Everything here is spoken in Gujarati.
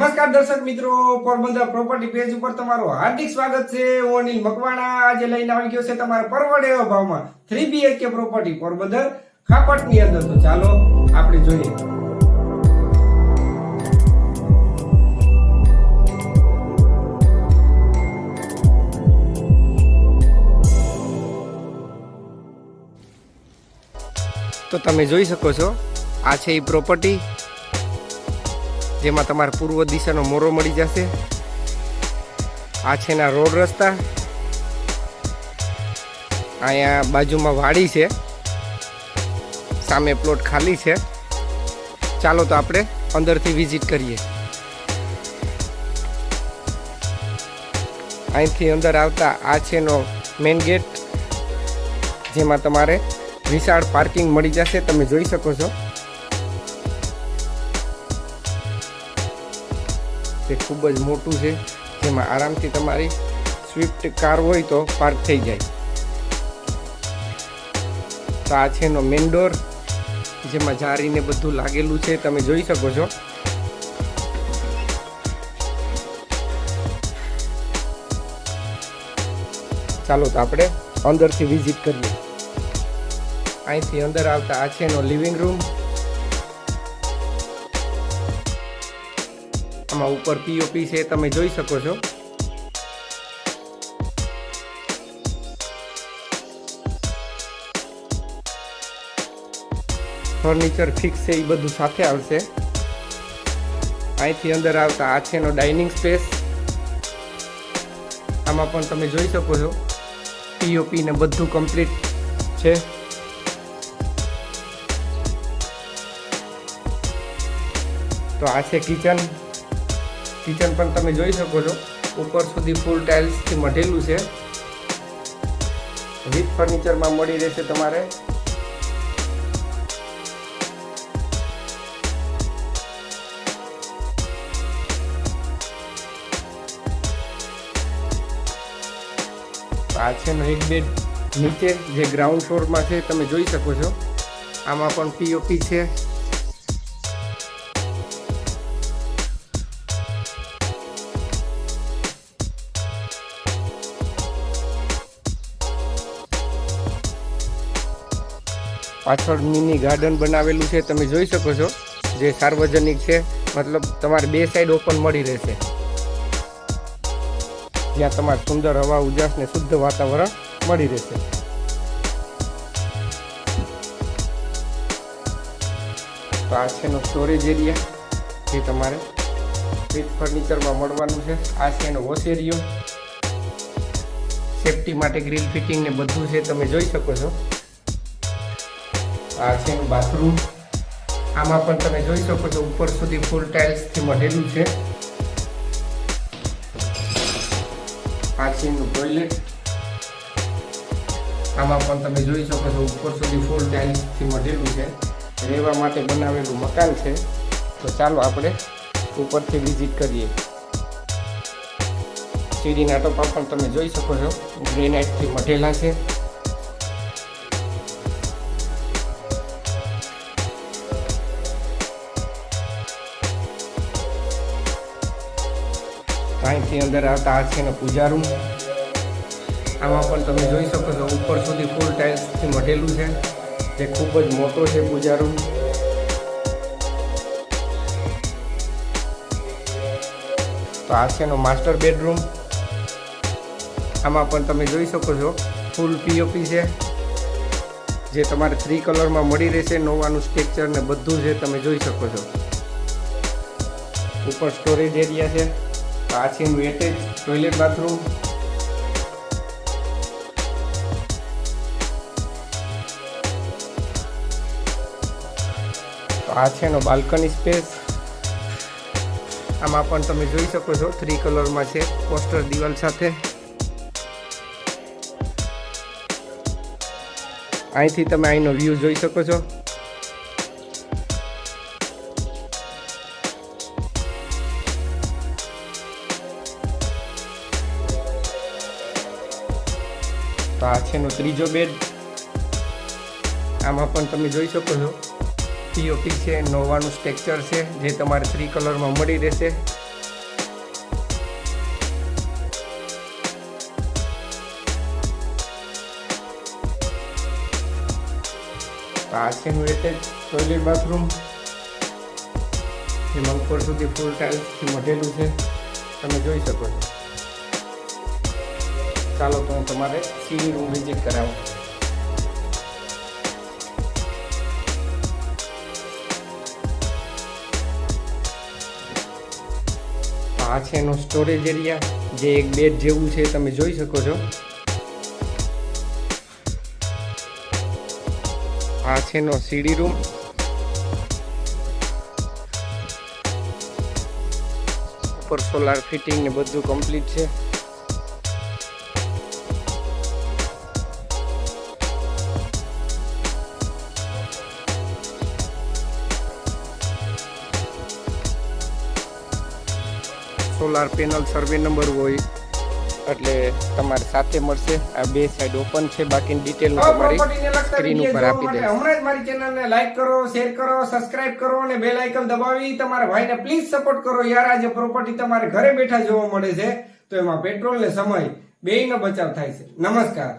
નમસ્કાર દર્શક મિત્રો, પોરબંદર પ્રોપર્ટી પેજ ઉપર તમારું હાર્દિક સ્વાગત છે. હું અનિલ મકવાણા. આજે લઈને આવી ગયો છે તમારા પરવડે એવા ભાવમાં થ્રી બીએચકે પ્રોપર્ટી પોરબંદર. ખાપટની અંદર તો ચાલો, આપણે જોઈએ. તો તમે જોઈ શકો છો, આ છે એ પ્રોપર્ટી જેમાં તમારે પૂર્વ દિશાનો મોરો મળી જશે. આ છે એના રોડ રસ્તા. અહીંયા બાજુમાં વાડી છે. સામે પ્લોટ ખાલી છે. ચાલો તો આપણે અંદરથી વિઝિટ કરીએ. અહીંથી અંદર આવતા આ છે એનો મેઇન ગેટ, જેમાં તમારે વિશાળ પાર્કિંગ મળી જશે. તમે જોઈ શકો છો. તે ખૂબ જ મોટું છે, જેમાં આરામથી તમારી સ્વિફ્ટ કાર હોય તો પાર્ક થઈ જાય. તો આ છે એનો મેન ડોર જેમાં જારીને બધું લાગેલું છે, તમે જોઈ શકો છો. ચાલો તો આપણે અંદરથી વિઝિટ કરીએ. અહીંથી અંદર આવતા આ છે એનો લિવિંગ રૂમ આમાં ઉપર પીઓપી છે, તમે જોઈ શકો છો. ફર્નિચર ફિક્સ છે, એ બધું સાથે આવશે. અહીંથી અંદર આવતા આ છે ડાઇનિંગ સ્પેસ આમાં પણ તમે જોઈ શકો છો. પીઓપી ને બધું કમ્પ્લીટ છે. તો આ છે કિચન કિચન પણ તમે જોઈ શકો છો. ઉપર સુધી ફૂલ ટાઇલ્સથી મઢેલું છે. વિથ ફર્નિચરમાં મળી રહેશે તમારે. આ છે એક બેડ નીચે, જે ગ્રાઉન્ડ ફ્લોરમાં છે, તમે જોઈ શકો છો. આમાં પણ પીઓપી છે. પાછળ મિની ગાર્ડન બનાવેલું છે, તમે જોઈ શકો છો. જે સાર્વજનિક છે, મતલબ તમારે બે સાઈડ ઓપન મળી રહેશે. જ્યાં તમારે સુંદર હવા, ઉજાસ ને શુદ્ધ વાતાવરણ મળી રહેશે. તો આ છે સ્ટોરેજ એરિયા જે તમારે વિથ ફર્નિચરમાં મળવાનું છે. આ છે એનો વોશ એરિયો સેફટી માટે ગ્રીલ ફિટિંગ ને બધું છે, તમે જોઈ શકો છો. આ છે એનું બાથરૂમ આમાં પણ તમે જોઈ શકો છો, ઉપર સુધી ફૂલ ટાઇલ્સથી મઢેલું છે. આ ટોયલેટ આમાં પણ તમે જોઈ શકો છો, ઉપર સુધી ફૂલ ટાઇલ્સથી મઢેલું છે. રહેવા માટે બનાવેલું મકાન છે. તો ચાલો આપણે ઉપરથી વિઝિટ કરીએ. સીડીના ટોપા પણ તમે જોઈ શકો છો ગ્રેનાઇટથી મઢેલા છે. અહીંથી અંદર આવતા આ છે એનો પૂજા રૂમ આમાં પણ તમે જોઈ શકો છો, ઉપર સુધી ફૂલ ટાઇલ્સથી મઢેલું છે. જે ખૂબ જ મોટો છે પૂજા રૂમ તો આ છે માસ્ટર બેડરૂમ આમાં પણ તમે જોઈ શકો છો ફૂલ પીઓપી છે. જે તમારે થ્રી કલરમાં મળી રહેશે, નોવાનું સ્ટ્રક્ચર ને બધું છે તમે જોઈ શકો છો. ઉપર સ્ટોરેજ એરિયા છે. એનું એટેચ ટોયલેટ બાથરૂમ આ છે બાલ્કની સ્પેસ આમાં પણ તમે જોઈ શકો છો થ્રી કલરમાં છે પોસ્ટર દિવાલ સાથે. અહીંથી તમે અહીંનો વ્યૂ જોઈ શકો છો. તો આ છેનો ત્રીજો બેડ આમાં પણ તમે જોઈ શકો છો. પીઓપી છે, નોવાનું સ્ટ્રક્ચર છે, જે તમારે થ્રી કલરમાં મળી રહેશે. આ છેનું એટલે ટોયલેટ બાથરૂમ જેમાં ઉપર સુધી ફૂલ ટાઇલ્સથી મઢેલું છે. તમે જોઈ શકો છો. ચાલો તો હું તમારે સીની રૂમ વિઝિટ કરાવું. આ છે એનો સ્ટોરેજ એરિયા જે એક બેડ જેવું છે, તમે જોઈ શકો છો. આ છે એનો સીડી રૂમ ઉપર સોલાર ફિટિંગ ને બધું કમ્પ્લીટ છે. સોલાર પેનલ સર્વે નંબર હોય એટલે તમારે સાથે મળશે. આ બે સાઈડ ઓપન છે બાકીની ડિટેલ તમારી સ્ક્રીન ઉપર આપી દઈશ. હમણાં જ મારી ચેનલને લાઈક કરો શેર કરો સબસ્ક્રાઇબ કરો અને બેલ આઇકન દબાવી. તમારા ભાઈને પ્લીઝ સપોર્ટ કરો યાર. આજે પ્રોપર્ટી તમારે ઘરે બેઠા જોવા મળે છે તો એમાં પેટ્રોલ ને સમય બેયનો બચાવ થાય છે. નમસ્કાર.